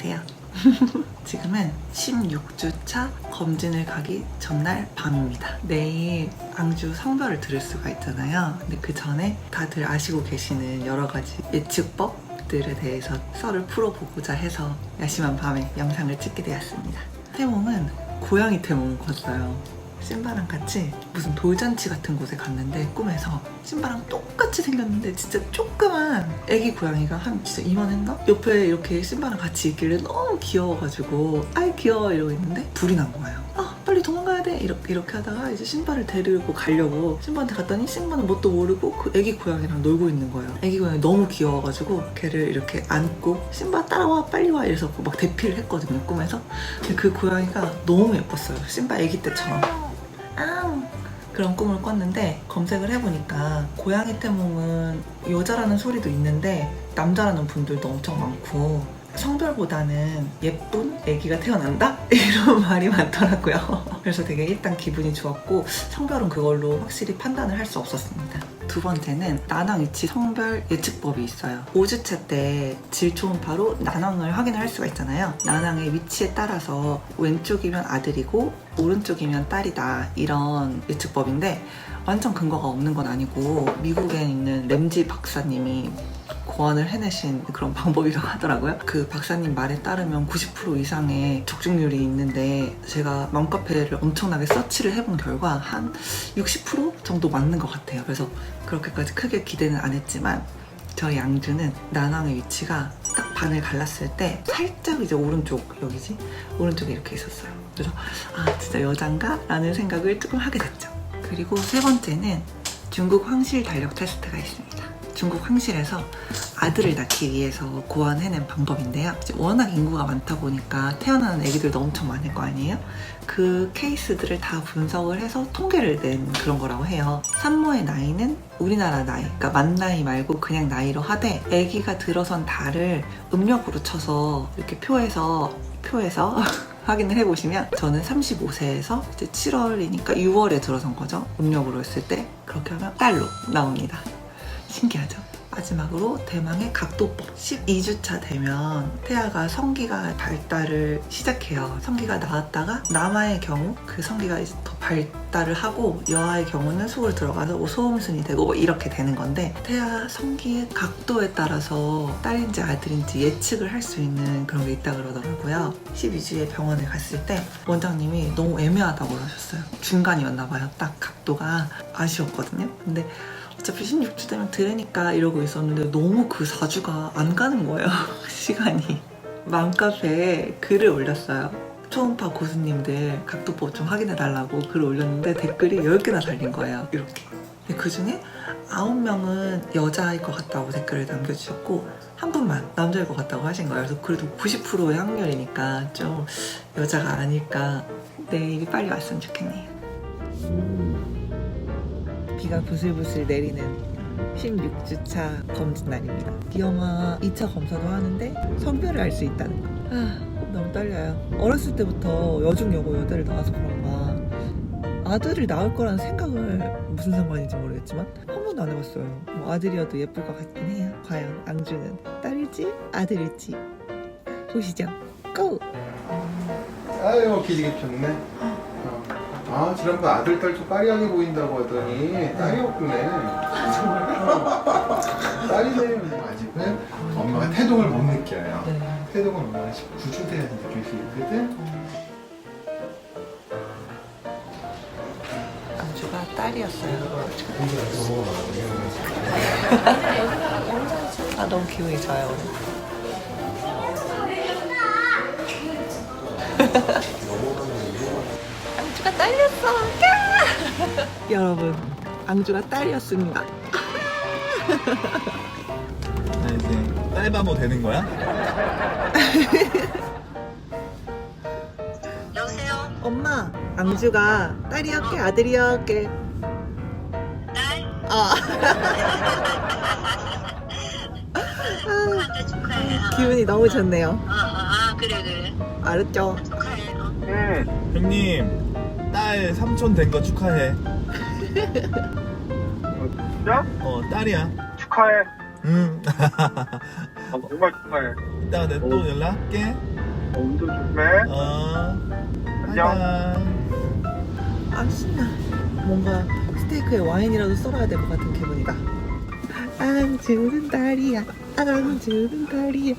안녕하세요. 지금은 16주차 검진을 가기 전날 밤입니다. 내일 앙주 성별을 들을 수가 있잖아요. 근데 그 전에 다들 아시고 계시는 여러 가지 예측법들에 대해서 썰을 풀어보고자 해서 야심한 밤에 영상을 찍게 되었습니다. 태몽은 고양이 태몽을 꿨어요. 신바랑 같이 무슨 돌잔치 같은 곳에 갔는데 꿈에서 신바랑 똑같이 생겼는데 진짜 조그만 애기 고양이가 한 진짜 이만했나? 옆에 이렇게 신바랑 같이 있길래 너무 귀여워가지고 아이 귀여워 이러고 있는데 불이 난 거예요. 아 빨리 도망가야 돼 이렇게 이렇게 하다가 이제 신바를 데리고 가려고 신바한테 갔더니 신바는 뭣도 모르고 그 애기 고양이랑 놀고 있는 거예요. 애기 고양이 너무 귀여워가지고 걔를 이렇게 안고 신바 따라와 빨리 와 이래서 막 대피를 했거든요 꿈에서. 근데 그 고양이가 너무 예뻤어요. 신바 애기 때처럼. 그런 꿈을 꿨는데 검색을 해보니까 고양이 태몽은 여자라는 소리도 있는데 남자라는 분들도 엄청 많고 성별보다는 예쁜 아기가 태어난다? 이런 말이 많더라고요. 그래서 되게 일단 기분이 좋았고 성별은 그걸로 확실히 판단을 할 수 없었습니다. 두 번째는 난황 위치 성별 예측법이 있어요. 5주차 때 질 초음파로 난황을 확인을 할 수가 있잖아요. 난황의 위치에 따라서 왼쪽이면 아들이고 오른쪽이면 딸이다 이런 예측법인데 완전 근거가 없는 건 아니고 미국에 있는 램지 박사님이 고안을 해내신 그런 방법이라고 하더라고요. 그 박사님 말에 따르면 90% 이상의 적중률이 있는데 제가 맘카페를 엄청나게 서치를 해본 결과 한 60% 정도 맞는 것 같아요. 그래서 그렇게까지 크게 기대는 안 했지만 저희 양주는 난황의 위치가 딱 반을 갈랐을 때 살짝 이제 오른쪽 여기지 오른쪽에 이렇게 있었어요. 그래서 아 진짜 여잔가? 라는 생각을 조금 하게 됐죠. 그리고 세 번째는 중국 황실 달력 테스트가 있습니다. 중국 황실에서 아들을 낳기 위해서 고안해낸 방법인데요. 워낙 인구가 많다 보니까 태어나는 아기들도 엄청 많을 거 아니에요? 그 케이스들을 다 분석을 해서 통계를 낸 그런 거라고 해요. 산모의 나이는 우리나라 나이, 그러니까 만 나이 말고 그냥 나이로 하되 아기가 들어선 달을 음력으로 쳐서 이렇게 표에서 표에서 확인을 해보시면 저는 35세에서 이제 7월이니까 6월에 들어선 거죠. 음력으로 했을 때 그렇게 하면 달로 나옵니다. 신기하죠? 마지막으로 대망의 각도법. 12주차 되면 태아가 성기가 발달을 시작해요. 성기가 나왔다가 남아의 경우 그 성기가 더 발달을 하고 여아의 경우는 속으로 들어가서 뭐 소음순이 되고 뭐 이렇게 되는 건데 태아 성기의 각도에 따라서 딸인지 아들인지 예측을 할 수 있는 그런 게 있다 그러더라고요. 12주에 병원에 갔을 때 원장님이 너무 애매하다고 그러셨어요. 중간이었나 봐요. 딱 각도가 아쉬웠거든요. 근데 어차피 16주 되면 들으니까 이러고 있었는데 너무 그 4주가 안 가는 거예요. 시간이. 맘카페에 글을 올렸어요. 초음파 고수님들 각도법 좀 확인해 달라고 글을 올렸는데 댓글이 10개나 달린 거예요. 이렇게. 그 중에 9명은 여자일 것 같다고 댓글을 남겨주셨고 한 분만 남자일 것 같다고 하신 거예요. 그래서 그래도 90%의 확률이니까 좀 여자가 아닐까 내일이 빨리 왔으면 좋겠네요. 비가 부슬부슬 내리는 16주차 검진 날입니다. 기영아 2차 검사도 하는데 성별을 알 수 있다는 거. 아, 너무 떨려요. 어렸을 때부터 여중 여고 여대를 나와서 그런가 아들을 낳을 거라는 생각을 무슨 상관인지 모르겠지만 한 번도 안 해봤어요. 뭐 아들이어도 예쁠 것 같긴 해요. 과연 앙주는 딸일지 아들일지 보시죠. 고! 아유 기지개 폈네. 어. 아 지난번 아들 딸좀 까리하게 보인다고 하더니 딸이었구네. 딸이네 아직은 엄마가 태동을 못 느껴요. 네. 태동은 엄마가 19주 돼야 느낄 수 있거든. 앙주가 딸이었어요. 아 너무 기분이 좋아요 오늘. 딸렸어. 여러분, 앙주가 딸이었습니다. 나 이제 딸바보 되는 거야? 여보세요? 엄마, 앙주가 딸이었게 아들이었게. 딸? 아, 축하한다 축하해 어, 기분이 너무 좋네요. 어, 어, 아 그래 그래 알았죠? 축하해 어. 형님 딸 삼촌 된 거 축하해 진짜? 어 딸이야 축하해. 응 어, 정말 정말 이따가 내가 또 연락할게. 어, 운전 조심해. 어. 안녕. 바이바이. 아 신나 뭔가 스테이크에 와인이라도 썰어야 될 것 같은 기분이다 앙주는 달이야 앙주는 달이야